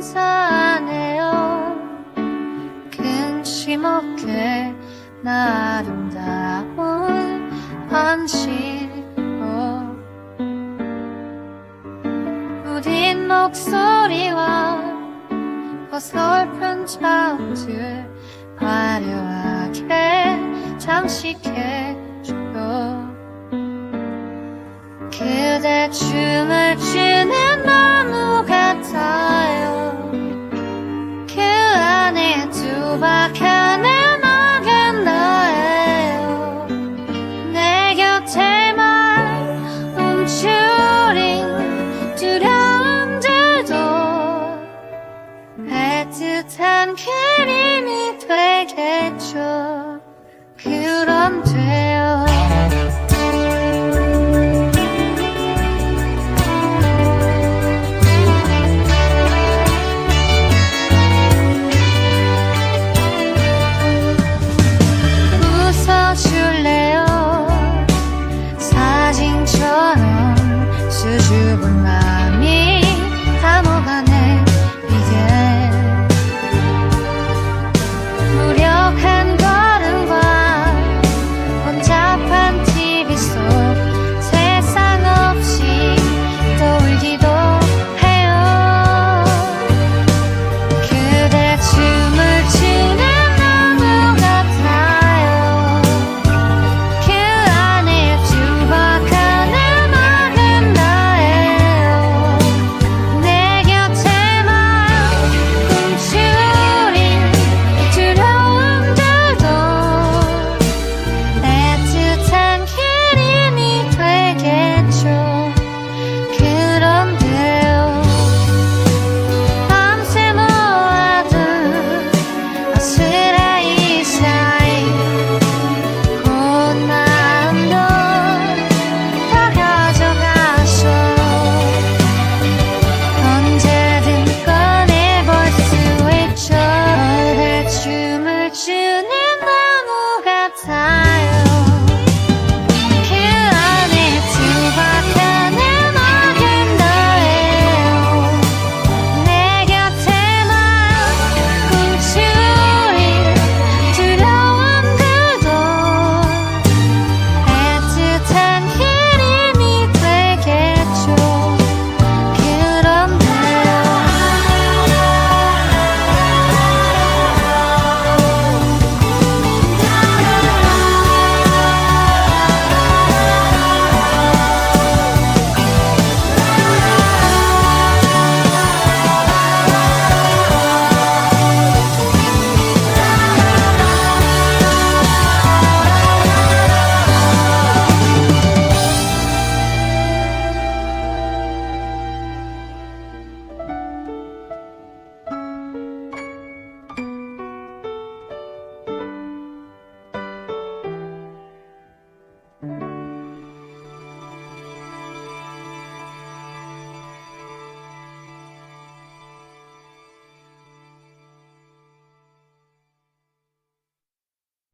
감사하네요. 근심 없게 나 아름다운 한시로 우린 목소리와 어설픈 자음들 화려하게 장식해줘요 그대 춤을 추 애틋한 그림이 되겠죠. 그럼 돼요. 웃어줄래요? 사진처럼 수줍은 말